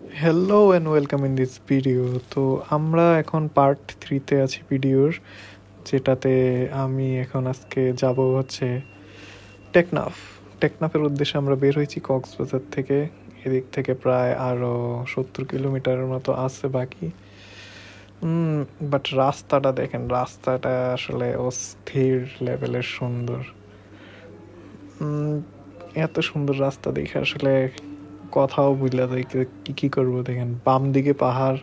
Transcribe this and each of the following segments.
Hello and welcome in this video তো আমরা এখন পার্ট থ্রিতে আছি ভিডিওর, যেটাতে আমি এখন আজকে যাব হচ্ছে টেকনাফ টেকনাফের উদ্দেশ্যে আমরা বের হয়েছি কক্সবাজার থেকে, এদিক থেকে প্রায় আরও সত্তর কিলোমিটারের মতো আছে বাকি। বাট রাস্তাটা দেখেন, রাস্তাটা আসলে অস্থির লেভেলের সুন্দর। এত সুন্দর রাস্তা দেখে আসলে কথাও বুঝলা কি- কি কি করব দেখেন? বাম দিকে পাহাড়,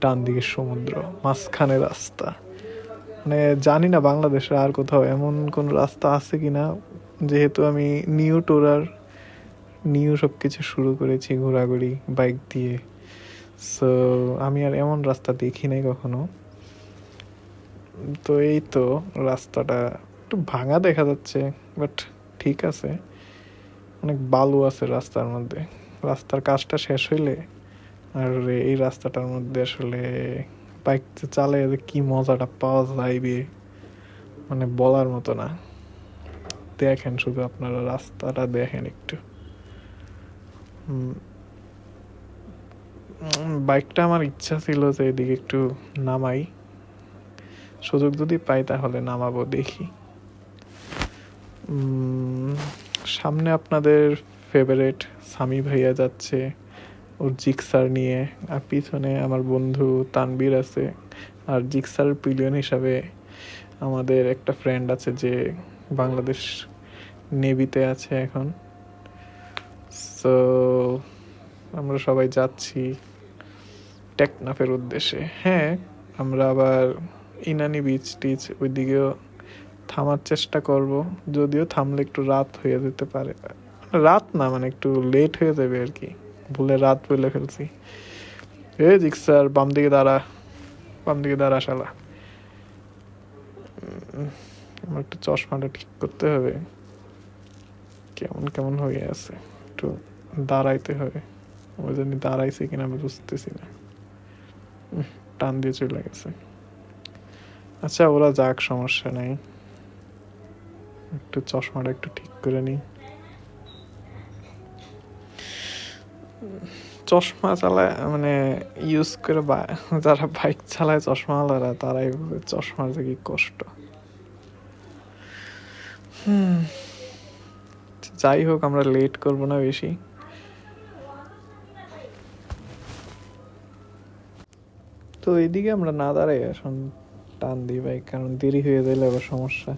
ডান দিকে সমুদ্র, মাঝখানে রাস্তা। মানে জানি না বাংলাদেশে আর কোথাও এমন কোন রাস্তা আছে কিনা। যেহেতু আমি নিউ টোরার নিউ সব কিছু শুরু করেছি ঘোরাঘুরি বাইক দিয়ে। সো আমি আর এমন রাস্তা দেখি নাই কখনো। তো এই তো রাস্তাটা একটু ভাঙা দেখা যাচ্ছে বাট ঠিক আছে। অনেক বালু আছে রাস্তার মধ্যে। রাস্তার কাজটা শেষ হইলে আর এই রাস্তাটার মধ্যে আসলে বাইক চালে কি মজাটা পাওয়া যাইবে মানে বলার মতো না। দেখেন শুধু আপনারা রাস্তাটা দেখেন একটু। বাইকটা আমার ইচ্ছা ছিল যে এদিকে একটু নামাই। সুযোগ যদি পাই তাহলে নামাবো দেখি। সামনে আপনাদের ফেভারেট সামি ভাইয়া যাচ্ছে ওর জিক্সার নিয়ে। আর পিছনে আমার বন্ধু তানবীর আছে। আর জিক্সার পিলিয়ন হিসাবে আমাদের একটা ফ্রেন্ড আছে যে বাংলাদেশ নেভিতে আছে এখন। সো আমরা সবাই যাচ্ছি টেকনাফের উদ্দেশ্যে। হ্যাঁ আমরা আবার ইনানি বিচ টিচ ওইদিকেও থামার চেষ্টা করব, যদিও থামলে একটু রাত হয়ে যেতে পারে। রাত না মানে একটু লেট হয়ে যাবে আর কি। ভুলে রাত বলে ফেলছি। এ জিক্সার, বাম দিকে দাঁড়া, বাম দিকে দাঁড়া শালা। আমার একটু চশমাটা ঠিক করতে হবে। কেমন কেমন হয়ে আছে, একটু দাঁড়াইতে হবে। ওই জন্য দাঁড়াইছে কিনা আমি বুঝতেছি না। টান দিয়ে চলে গেছে। আচ্ছা ওরা যাক, সমস্যা নাই। একটু চশমাটা একটু ঠিক করে নিই। চশমা চালায় মানে ইউজ করে যারা বাইক চালায় চশমাওয়ালারা তারাই বুঝে চশমার যে কি কষ্ট। হুম। যাই হোক, আমরা লেট করব না বেশি। তো এইদিকে আমরা না দাঁড়াই, এখন টান দিই বাইক কারণ দেরি হয়ে গেলে আবার সমস্যা।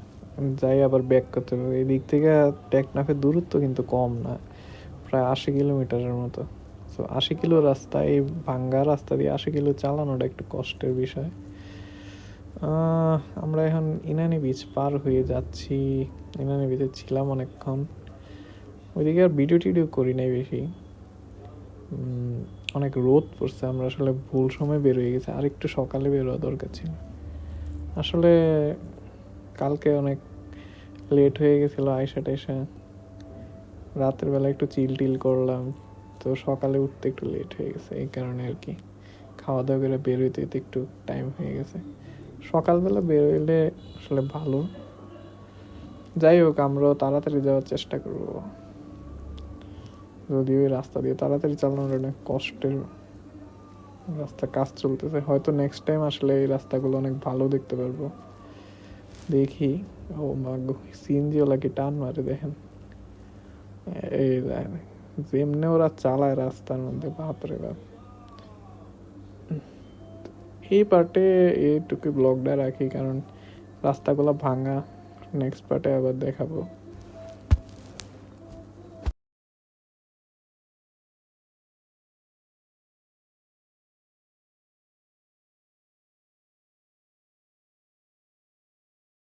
যাই আবার ব্যাক করতে হবে। এই দিক থেকে টেকনাফের দূরত্ব কিন্তু কম না। প্রায় আশি কিলোমিটারের মতো। তো আশি কিলো রাস্তা, এই ভাঙ্গা রাস্তা দিয়ে আশি কিলো চালানোটা একটু কষ্টের বিষয়। আমরা এখন ইনানি বিচ পার হয়ে যাচ্ছি। ইনানি বিচে ছিলাম অনেকক্ষণ। ওইদিকে আর ভিডিও টিডিও করি নাই বেশি। অনেক রোদ পড়ছে, আমরা আসলে ভুল সময় বের হয়ে গেছে। আর একটু সকালে বের দরকার ছিল। আসলে কালকে অনেক লেট হয়ে গেছিল আয়সা টাইসা রাতের বেলা একটু চিল টিল করলাম। তো সকালে উঠতে একটু লেট হয়ে গেছে, এই কারণে আর কি। খাওয়া দাওয়া করে বের হইতে একটু টাইম হয়ে গেছে। সকালবেলা বের হইলে আসলে ভালো। যাই হোক, আমরাও তাড়াতাড়ি যাওয়ার চেষ্টা করব। যদিও ওই রাস্তা দিয়ে তাড়াতাড়ি চালানোর অনেক কষ্টের রাস্তা, কাজ চলতেছে। হয়তো নেক্সট টাইম আসলে এই রাস্তাগুলো অনেক ভালো দেখতে পারব। দেখি। ও মা সিএনজি ওলা কি টান মারে দেখেন। এই যেমনি ওরা চালায় রাস্তার মধ্যে বাপরে বাপ এই পার্টে এইটুকু ব্লগটা রাখি কারণ রাস্তাগুলো ভাঙা নেক্সট পার্টে আবার দেখাবো